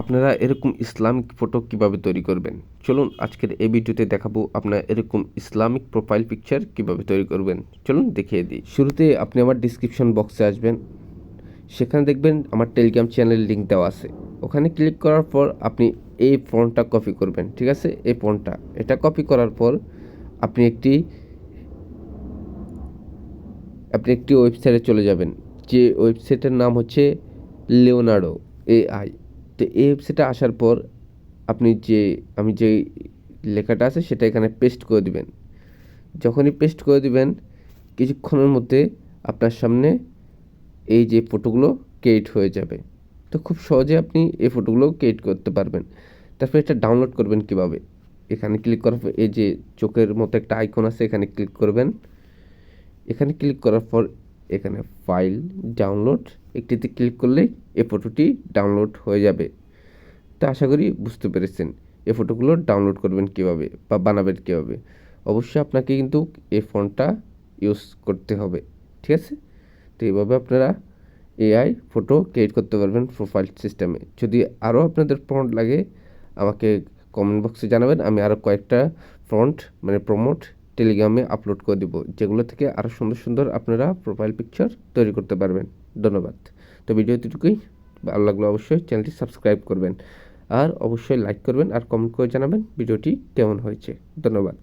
আপনারা এরকম Islamic photo কীভাবে তৈরি করবেন? চলুন আজকের এই ভিডিওতে দেখাবো আপনারা এরকম ইসলামিক প্রোফাইল পিকচার কীভাবে তৈরি করবেন। চলুন দেখিয়ে দিই। শুরুতে আপনি আমার ডিসক্রিপশন বক্সে আসবেন। সেখানে দেখবেন আমার টেলিগ্রাম চ্যানেলের লিঙ্ক দেওয়া আছে। ওখানে ক্লিক করার পর আপনি এই ফোনটা কপি করবেন, ঠিক আছে? এই ফোনটা এটা কপি করার পর আপনি একটি আপনি একটি ওয়েবসাইটে চলে যাবেন। যে ওয়েবসাইটের নাম হচ্ছে লিওনার্ডো এআই তো এই ওয়েবসাইটে আসার পর আপনি যে, আমি যে লেখাটা আছে সেটা এখানে পেস্ট করে দিবেন। যখনই পেস্ট করে দিবেন, কিছুক্ষণের মধ্যে আপনার সামনে এই যে ফটোগুলো ক্রিয়েট হয়ে যাবে। তো খুব সহজে আপনি এই ফটোগুলো ক্রিয়েট করতে পারবেন। তারপর এটা ডাউনলোড করবেন কীভাবে? এখানে ক্লিক করার এই যে চোখের মতো একটা আইকন আছে, এখানে ক্লিক করবেন। এখানে ক্লিক করার পর এখানে ফাইল ডাউনলোড একটিতে ক্লিক করলেই এই ফটোটি ডাউনলোড হয়ে যাবে। তা আশা করি বুঝতে পেরেছেন। এই ফটোগুলো ডাউনলোড করবেন কীভাবে বা বানাবেন কীভাবে? অবশ্যই আপনাকে কিন্তু এই ফোনটা ইউজ করতে হবে, ঠিক আছে? তো এইভাবে আপনারা এআই ফটো ক্রিয়েট করতে পারবেন প্রোফাইল সিস্টেমে যদি আরও আপনাদের ফ্রন্ট লাগে, আমাকে কমেন্ট বক্সে জানাবেন। আমি আরও কয়েকটা ফ্রন্ট মানে প্রমোট টেলিগ্রামে আপলোড করে দিব, যেগুলো থেকে আরও সুন্দর সুন্দর আপনারা প্রোফাইল পিকচার তৈরি করতে পারবেন। ধন্যবাদ। তো ভিডিও এতটুকুই। ভালো লাগল অবশ্যই চ্যানেলটি সাবস্ক্রাইব করবেন। আর অবশ্যই লাইক করবেন আর কমেন্ট করে জানাবেন ভিডিওটি কেমন হয়েছে। ধন্যবাদ।